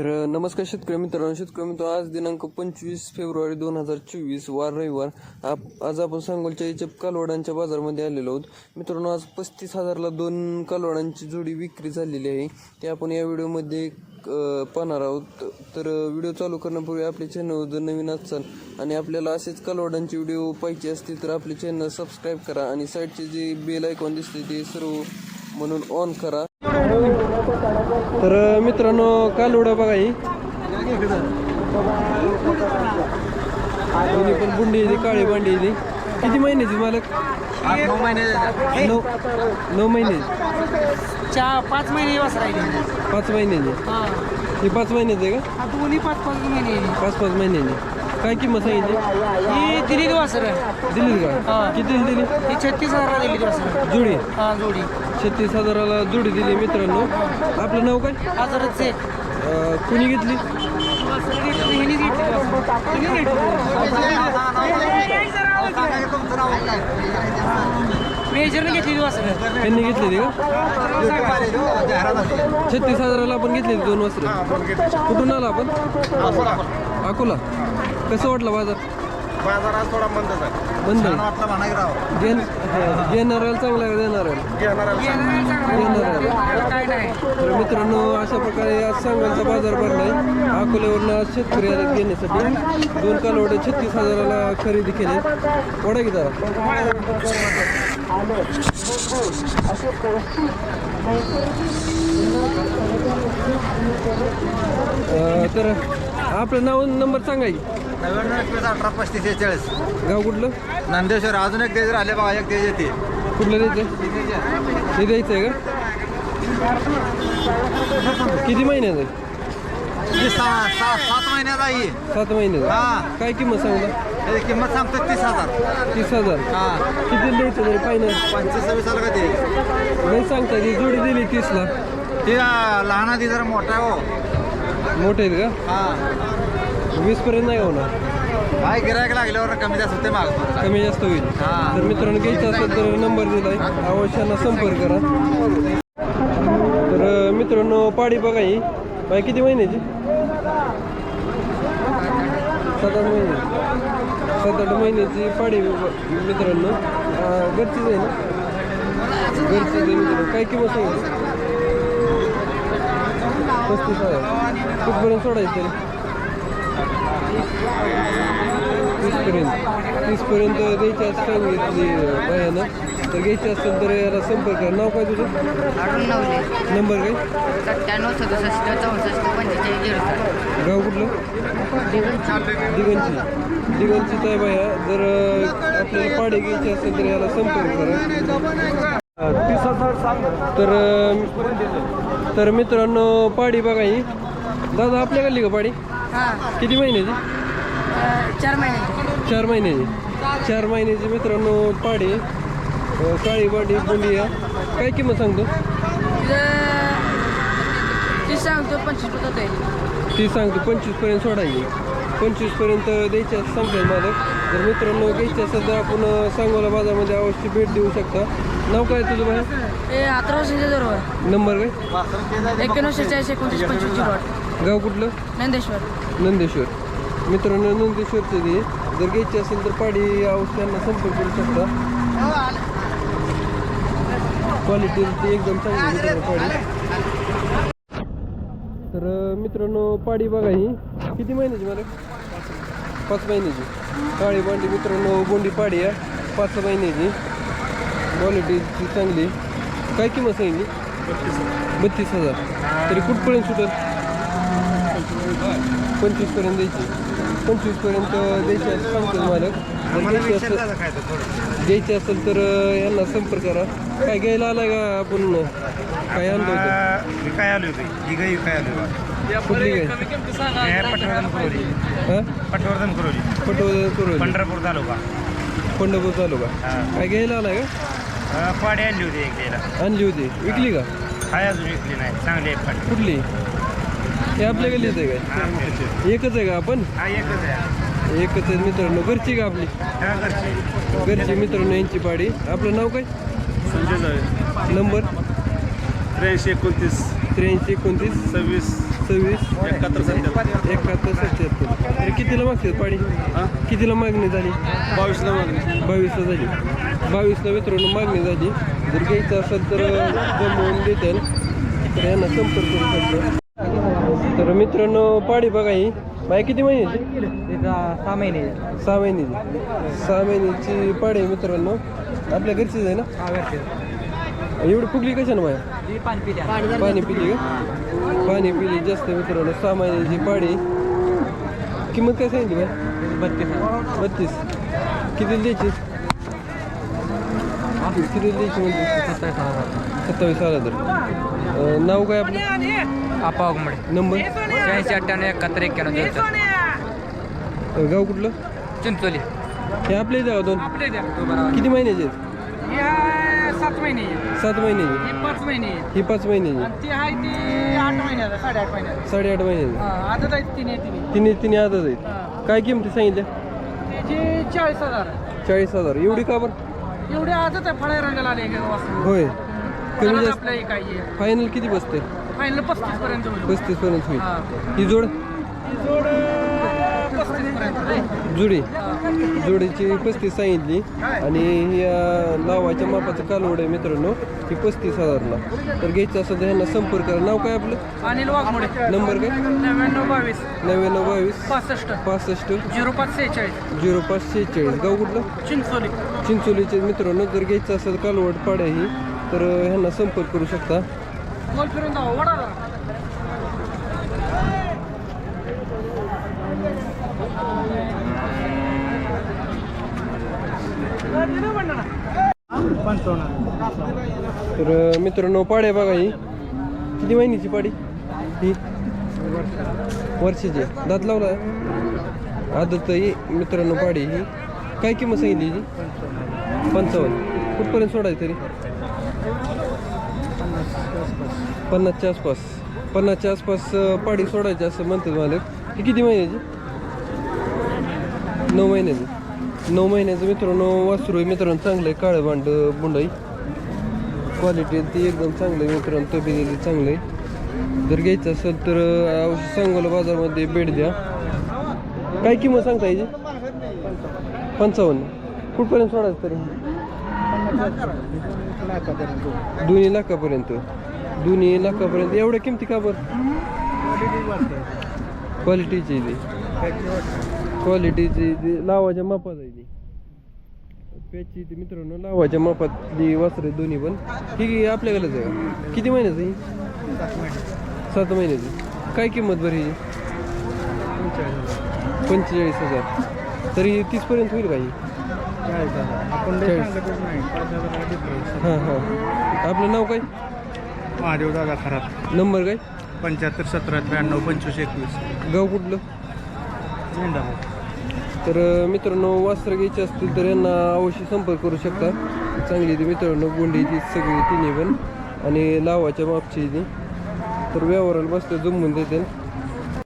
तर नमस्कार शेतकरी मित्रांनो शेतकरी मित्र आज दिनांक पंचवीस फेब्रुवारी दोन हजार चोवीस वार रविवार. आप आज आपण सांगोलच्या इचप कालवडांच्या बाजारामध्ये आलेलो आहोत. मित्रांनो आज पस्तीस हजारला दोन कालवडांची जोडी विक्री झालेली आहे. ते आपण या व्हिडिओमध्ये पाहणार आहोत. तर व्हिडिओ चालू करण्यापूर्वी आपले चॅनल जर नवीन असाल आणि आपल्याला असेच कालवडांचे व्हिडिओ पाहिजे असतील तर आपले चॅनल सबस्क्राईब करा आणि साईडचे जे बेल आयकॉन दिसते ते सर्व म्हणून ऑन करा. तर मित्रांनो कालवडा बघा ही. दोन्ही पण बुंडी आहे काळी बांडी आहे किती महिन्याची मालक? नऊ महिने नऊ? नऊ महिन्याची चार पाच महिने पाच महिन्याची हा. पाच महिन्याची आहे हा दोन्ही पाच पाच महिने का पाच पाच महिन्याची काय किंमत सांगितली? ही दिली वासर. दिली का? हा. किती दिली? ही छत्तीस हजारला दिली वासर. जुडी? हा जोडी. छत्तीस हजाराला जुडी दिली मित्रांनो. आपलं नाव काय? हजारच आहे. अं, कुणी घेतली? घेतली. घेतली. मेजरने घेतलेली वासर त्यांनी घेतलेली का? छत्तीस हजाराला आपण घेतलेली दोन वस्त्र. कुठून आला आपण? अकोला. कसं वाटलं बाजार? बाजार आज थोडा मंदच आहे. बंद राव. घेण घेणाऱ्याला चांगला आहे देणाऱ्याला घेणाऱ्याला काय नाही. तर मित्रांनो अशा प्रकारे आज सांगायचा बाजार भरलाय अकोल्यावरनं आज शेतकरी आले घेण्यासाठी. दोन कालवडे छत्तीस हजाराला खरेदी केले. वडा की जरा. अं, तर आपलं नाव नंबर सांगा की. नव्याण्णव एकवीस अठरा पस्तीस शेहेचाळीस गाव कुठलं? नंदेश्वर अजून एक तेज राहिले बघा एक तेज येते. कुठलं द्यायचं हे द्यायचं आहे का? किती महिन्याचं आहे? ही सहा सहा सात महिन्यात आहे ही. सात महिन्याचं? हा. काय किंमत सांगता त्याची किंमत सांगतो तीस हजार. तीस हजार? हा. किती द्यायचं तरी फायनल पंचवीस सव्वीस आलं का ते? नाही सांगता ती जोडी दिली तीसला. ती लहान आधी जरा मोठा आहे हो. मोठे आहेत का? हा. वीस पर्यंत नाही होणार. काय गिरायक लागल्यावर कमी जास्त होते मागतो कमी जास्त होईल. हा. तर मित्रांनो घ्यायचं असेल तर नंबर दिलाय. अवश्यानं संपर्क करा. तर अं, मित्रांनो पाडी बघा ही. बाई किती महिन्याची? सात आठ महिने. सात आठ महिन्याची पाडी ब- मित्रांनो. अं, घरचीच आहे ना? घरचीच आहे मित्रांनो. काय किंमत सांगितली पस्तीस हजार. कुठपर्यंत सोडायचं तरी? तीसपर्यंत. तीसपर्यंत द्यायची असं सांगितली बायानं तर घ्यायची असेल तर याला संपर्क करा. नाव काय तुझं? नवले. नंबर काय? सत्त्याण्णव सदुसष्ट चौसष्ट पंचेचाळीस झिरो गाव कुठलं? दिगंची. दिगंचीच आहे. बाया जर आपल्याला पाडी घ्यायची असेल तर याला संपर्क करा. तर तर मित्रांनो पाडी बघा ही. दादा आपल्या गल्ली का पाडी? हां. किती महिन्याची चार महिने. चार महिन्याची चार महिन्याची मित्रांनो पाडी. अं, काळी बाडी बुंडिया काय किंमत सांगतो? ती सांगतो पंचवीस आहे ती सांगतो पंचवीसपर्यंत सोडायची पंचवीसपर्यंत द्यायची असं सांगतात मालक. जर मित्रांनो घ्यायची असेल तर आपण अं, सांगोला बाजारामध्ये अवश्य भेट देऊ शकता. नाव काय तुझं बाहेर हे अठरा वर्षाच्या बरोबर नंबर काय? एक्क्याण्णव शेहेचाळीस एकोणतीस पंचवीस झिरो आठ गाव कुठलं? नंदेश्वर. नंदेश्वर. मित्रांनो नंदेश्वरचं ते जर घ्यायची असेल तर पाडी अवश्यांना संपर्क करू शकता. क्वालिटी एकदम चांगली पाडी. तर मित्रांनो पाडी बघा ही. किती महिन्याची मला पाच महिन्याची. काळी बांडी मित्रांनो बोंडी पाडी आहे. पाच महिन्याची. क्वालिटीची चांगली. काय किंमत सांगितली? बत्तीस हजार. तरी कुठपर्यंत सुटेल? पंचवीसपर्यंत द्यायची. पंचवीसपर्यंत द्यायची असं सांगतो मालक. जर द्यायची असेल द्यायची असेल तर यांना संपर्क करा. काय घ्यायला आलाय का आपण? काय आणलं होतं? काय आली होती? ही गाई काय आली कुठली पटवर्धन कुरोली. हां? पटवर्धन कुरोली. करू पंढरपूर तालुका. पंढरपूर चालू का हा. काय घ्यायला आलाय का? पाडी आणली होती एक द्यायला आणली होती. विकली का? काय अजून विकली नाही. चांगली आहे पाडी. कुठली? हे आपल्या गल्लीच आहे काय एकच आहे का आपण? हा एकच आहे. एकच आहे मित्रांनो. घरची का आपली? हा घरची. घरची मित्रांनो यांची पाडी. आपलं नाव काय? संजय जावे नंबर? त्र्याऐंशी एकोणतीस. त्र्याऐंशी एकोणतीस. सव्वीस. सव्वीस. एकाहत्तर एकाहत्तर सत्याहत्तर. तरी कितीला मागते पाडी? कितीला मागणी झाली? बावीसला मागणी. बावीसला झाली. बावीसला मित्रांनो मागणी झाली. जर घ्यायचं असेल तर जमवून देतील. तर यांना संपर्क करू शकतो तर मित्रांनो पाडी बघा ही. बाय किती महिन्याची? सहा महिने. सहा महिन्याची. सहा महिन्याची पाडी आहे मित्रांनो. आपल्या घरचीच आहे ना? एवढी फुगली कशानं बाय? पाणी पिली का? पाणी पिली जास्त मित्रांनो. सहा महिन्याची पाडी किंमत काय सांगितली बाय बत्तीस बत्तीस. किती द्यायची? किती द्यायची म्हणजे? सत्तावीस हजार. अं, नाव काय आपलं? आपा वाघमडे नंबर? शहाऐंशी अठ्ठ्याण्णव एकाहत्तर एक्क्याण्णव अं, गाव कुठलं? चिंचोली. हे आपल्या इथं का दोन आपले द्या किती महिन्याचे आहेत? सात महिने. सात महिन्याचे ही पाच महिने ही पाच महिन्याची ती आहे ती आठ महिन्याला साडेआठ महिन्याला साडेआठ महिन्याची आजच आहे तिने आजच आहेत. काय किमती सांगितल्या? त्याची चाळीस हजार चाळीस हजार. एवढी का बरं? एवढे आजच आहे फळ्या रंगाला आले होय. कमी जास्त. फायनल किती बसते फायनल पस्तीस पर्यंत होईल. पस्तीस पर्यंत होईल. हा. ही जोड? जोड. पस्तीस पर्यंत जुडी जोडीची पस्तीस सांगितली. आणि ही अं, लावाच्या मापाचं कालवड आहे मित्रांनो. ही पस्तीस हजारला. तर घ्यायचं असं तर ह्यांना संपर्क करा. नाव काय आपलं? अनिल वाघमोडे. नंबर काय? नव्याण्णव बावीस. नव्याण्णव बावीस. पासष्ट. पासष्ट. झिरो पाच सेहेचाळीस. झिरो पाच शेहेचाळीस गाव कुठलं? चिंचोली. चिंचोलीचे मित्रांनो जर घ्यायचं असेल कालवड पाड्या ही तर ह्यांना संपर्क करू शकता. गोल फिरून जाऊ तर मित्रांनो पाडे बघा ही. किती महिन्याची पाडी? ही. वर्षाची. दात लावला आहे? आदत ही मित्रांनो पाडी ही. काय किंमत सांगितली हिची पंचावन्न. कुठपर्यंत सोडायची तरी? पन्नासच्या आसपास पन्नासच्या आसपास पाडी सोडायची असं म्हणतात मालक ही किती महिन्याची? नऊ महिन्याची. नऊ महिन्याचं मित्रांनो वासरू आहे मित्रांनो. चांगलं आहे काळं भांड बुंडाई. क्वालिटी ती एकदम चांगलं आहे मित्रांनो. तब्येती चांगलं आहे. जर घ्यायचं असेल तर अं, सांगोला बाजारमध्ये भेट द्या. काय किंमत सांगता याची? पंचावन्न. कुठपर्यंत सोडायचं तरी? दोन्ही लाखापर्यंत. दोन्ही लाखापर्यंत एवढ्या किमती का बरं? क्वालिटीची ती. क्वालिटीची ती. लावाच्या मापात आहे ती. प्याची ती मित्रांनो लावाच्या मापातली वासरे दोन्ही पण. ही आपल्याकडेच आहे का? किती महिन्याचं ही? सात महिन्याची काय किंमत बरं ही? पंचेचाळीस हजार. तरी तीसपर्यंत होईल का ही? हां हां. आपलं नाव काय? महादेव दादा खराब नंबर काय? पंच्याहत्तर सतरा त्र्याण्णव पंचवीस एकवीस. गाव कुठलं? तर अं, मित्रांनो वस्त्र घ्यायचे असतील तर यांना अवश्य संपर्क करू शकता. चांगली ती मित्रांनो गोंडी ती सगळी तिन्ही पण. आणि लावाच्या मागची ती. तर व्यवहाराला बसलं जमवून देते